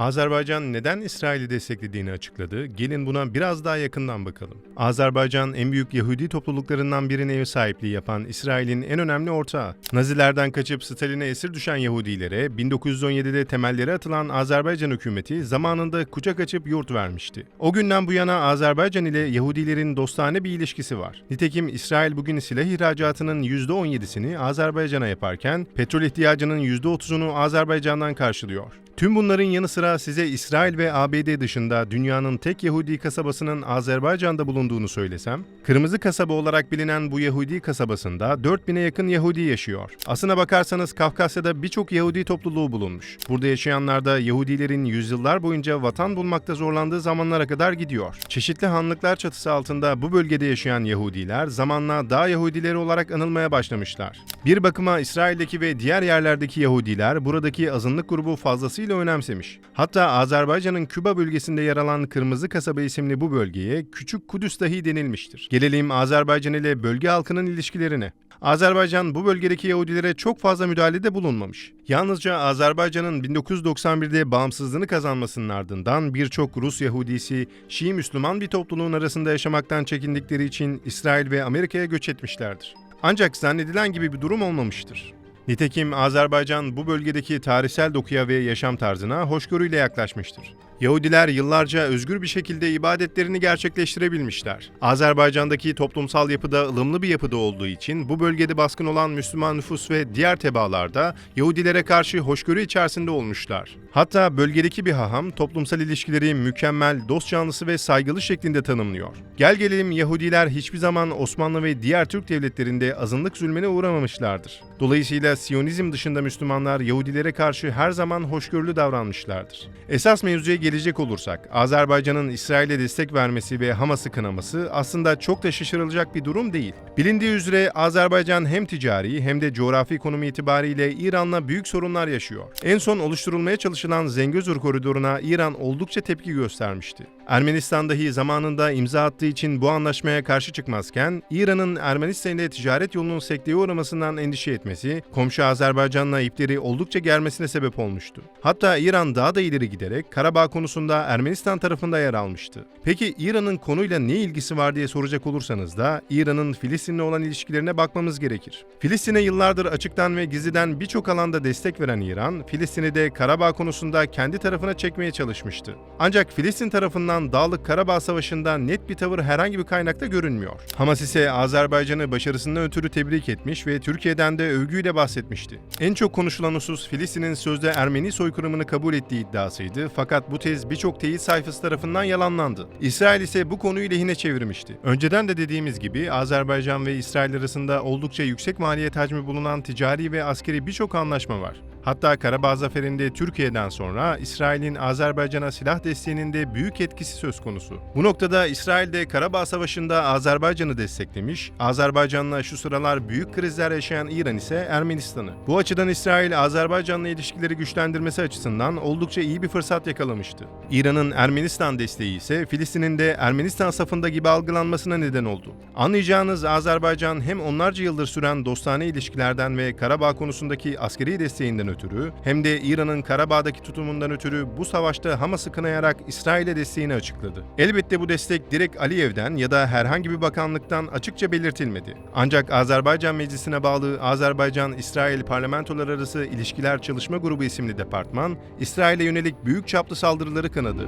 Azerbaycan neden İsrail'i desteklediğini açıkladı. Gelin buna biraz daha yakından bakalım. Azerbaycan en büyük Yahudi topluluklarından birine ev sahipliği yapan İsrail'in en önemli ortağı. Nazilerden kaçıp Stalin'e esir düşen Yahudilere 1917'de temelleri atılan Azerbaycan hükümeti zamanında kucak açıp yurt vermişti. O günden bu yana Azerbaycan ile Yahudilerin dostane bir ilişkisi var. Nitekim İsrail bugün silah ihracatının %17'sini Azerbaycan'a yaparken petrol ihtiyacının %30'unu Azerbaycan'dan karşılıyor. Tüm bunların yanı sıra size İsrail ve ABD dışında dünyanın tek Yahudi kasabasının Azerbaycan'da bulunduğunu söylesem, Kırmızı Kasaba olarak bilinen bu Yahudi kasabasında 4000'e yakın Yahudi yaşıyor. Aslına bakarsanız Kafkasya'da birçok Yahudi topluluğu bulunmuş. Burada yaşayanlar da Yahudilerin yüzyıllar boyunca vatan bulmakta zorlandığı zamanlara kadar gidiyor. Çeşitli hanlıklar çatısı altında bu bölgede yaşayan Yahudiler zamanla dağ Yahudileri olarak anılmaya başlamışlar. Bir bakıma İsrail'deki ve diğer yerlerdeki Yahudiler buradaki azınlık grubu fazlasıyla önemsemiş. Hatta Azerbaycan'ın Küba bölgesinde yer alan Kırmızı Kasaba isimli bu bölgeye Küçük Kudüs dahi denilmiştir. Gelelim Azerbaycan ile bölge halkının ilişkilerine. Azerbaycan bu bölgedeki Yahudilere çok fazla müdahalede bulunmamış. Yalnızca Azerbaycan'ın 1991'de bağımsızlığını kazanmasının ardından birçok Rus Yahudisi, Şii Müslüman bir topluluğun arasında yaşamaktan çekindikleri için İsrail ve Amerika'ya göç etmişlerdir. Ancak zannedilen gibi bir durum olmamıştır. Nitekim Azerbaycan bu bölgedeki tarihsel dokuya ve yaşam tarzına hoşgörüyle yaklaşmıştır. Yahudiler yıllarca özgür bir şekilde ibadetlerini gerçekleştirebilmişler. Azerbaycan'daki toplumsal yapıda ılımlı bir yapıda olduğu için bu bölgede baskın olan Müslüman nüfus ve diğer tebaalarda Yahudilere karşı hoşgörü içerisinde olmuşlar. Hatta bölgedeki bir haham toplumsal ilişkileri mükemmel, dost canlısı ve saygılı şeklinde tanımlıyor. Gel gelelim Yahudiler hiçbir zaman Osmanlı ve diğer Türk devletlerinde azınlık zulmüne uğramamışlardır. Dolayısıyla Siyonizm dışında Müslümanlar Yahudilere karşı her zaman hoşgörülü davranmışlardır. Esas mevzuya gelecek olursak, Azerbaycan'ın İsrail'e destek vermesi ve Hamas'ı kınaması aslında çok da şaşırılacak bir durum değil. Bilindiği üzere Azerbaycan hem ticari hem de coğrafi konumu itibariyle İran'la büyük sorunlar yaşıyor. En son oluşturulmaya çalışılan Zengezur koridoruna İran oldukça tepki göstermişti. Ermenistan dahi zamanında imza attığı için bu anlaşmaya karşı çıkmazken, İran'ın Ermenistan ile ticaret yolunun sekteye uğramasından endişe etmesi, komşu Azerbaycan'la ipleri oldukça germesine sebep olmuştu. Hatta İran daha da ileri giderek Karabağ konusunda Ermenistan tarafında yer almıştı. Peki İran'ın konuyla ne ilgisi var diye soracak olursanız da İran'ın Filistin'le olan ilişkilerine bakmamız gerekir. Filistin'e yıllardır açıktan ve gizliden birçok alanda destek veren İran, Filistin'i de Karabağ konusunda kendi tarafına çekmeye çalışmıştı. Ancak Filistin tarafından Dağlık Karabağ Savaşı'nda net bir tavır herhangi bir kaynakta görünmüyor. Hamas ise Azerbaycan'ı başarısından ötürü tebrik etmiş ve Türkiye'den de övgüyle bahsetmişti. En çok konuşulan husus Filistin'in sözde Ermeni soykırımını kabul ettiği iddiasıydı fakat bu tez birçok teyit sayfası tarafından yalanlandı. İsrail ise bu konuyu lehine çevirmişti. Önceden de dediğimiz gibi Azerbaycan ve İsrail arasında oldukça yüksek maliyet hacmi bulunan ticari ve askeri birçok anlaşma var. Hatta Karabağ Zaferi'nde Türkiye'den sonra İsrail'in Azerbaycan'a silah desteğinin de büyük etkisi söz konusu. Bu noktada İsrail de Karabağ Savaşı'nda Azerbaycan'ı desteklemiş, Azerbaycan'la şu sıralar büyük krizler yaşayan İran ise Ermenistan'ı. Bu açıdan İsrail, Azerbaycan'la ilişkileri güçlendirmesi açısından oldukça iyi bir fırsat yakalamıştı. İran'ın Ermenistan desteği ise Filistin'in de Ermenistan safında gibi algılanmasına neden oldu. Anlayacağınız Azerbaycan hem onlarca yıldır süren dostane ilişkilerden ve Karabağ konusundaki askeri desteğinden ötürü hem de İran'ın Karabağ'daki tutumundan ötürü bu savaşta Hamas'ı kınayarak İsrail'e desteğini açıkladı. Elbette bu destek direkt Aliyev'den ya da herhangi bir bakanlıktan açıkça belirtilmedi. Ancak Azerbaycan Meclisi'ne bağlı Azerbaycan-İsrail Parlamentolar Arası İlişkiler Çalışma Grubu isimli departman, İsrail'e yönelik büyük çaplı saldırıları kınadı.